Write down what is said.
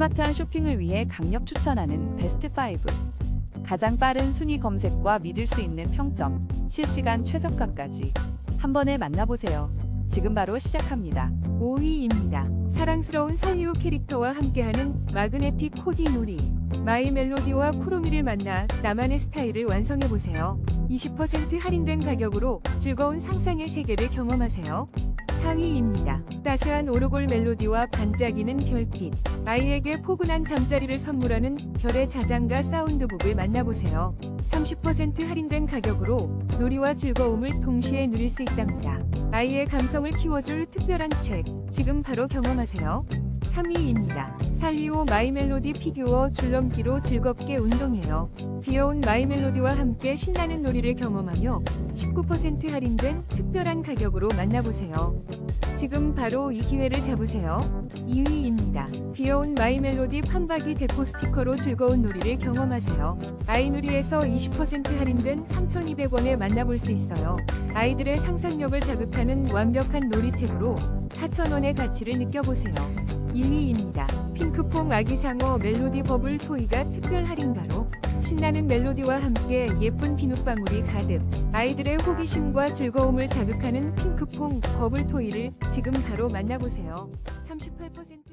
스마트한 쇼핑을 위해 강력 추천하는 베스트 5. 가장 빠른 순위 검색과 믿을 수 있는 평점, 실시간 최저가까지 한 번에 만나보세요. 지금 바로 시작합니다. 5위입니다. 사랑스러운 설리오 캐릭터와 함께하는 마그네틱 코디 놀이. 마이 멜로디와 쿠로미를 만나 나만의 스타일을 완성해보세요. 20% 할인된 가격으로 즐거운 상상의 세계를 경험하세요. 4위입니다. 따스한 오르골 멜로디와 반짝이는 별빛. 아이에게 포근한 잠자리를 선물하는 별의 자장가 사운드북을 만나보세요. 30% 할인된 가격으로 놀이와 즐거움을 동시에 누릴 수 있답니다. 아이의 감성을 키워줄 특별한 책, 지금 바로 경험하세요. 3위입니다. 살리오 마이멜로디 피규어 줄넘기로 즐겁게 운동해요. 귀여운 마이멜로디와 함께 신나는 놀이를 경험하며 19% 할인된 특별한 가격으로 만나보세요. 지금 바로 이 기회를 잡으세요. 2위입니다. 귀여운 마이멜로디 판박이 데코 스티커로 즐거운 놀이를 경험하세요. 아이누리에서 20% 할인된 3,200원에 만나볼 수 있어요. 아이들의 상상력을 자극하는 완벽한 놀이책으로 4,000원의 가치를 느껴보세요. 1위입니다. 핑크퐁 아기상어 멜로디 버블 토이가 특별 할인가로 신나는 멜로디와 함께 예쁜 비눗방울이 가득 아이들의 호기심과 즐거움을 자극하는 핑크퐁 버블 토이를 지금 바로 만나보세요. 38%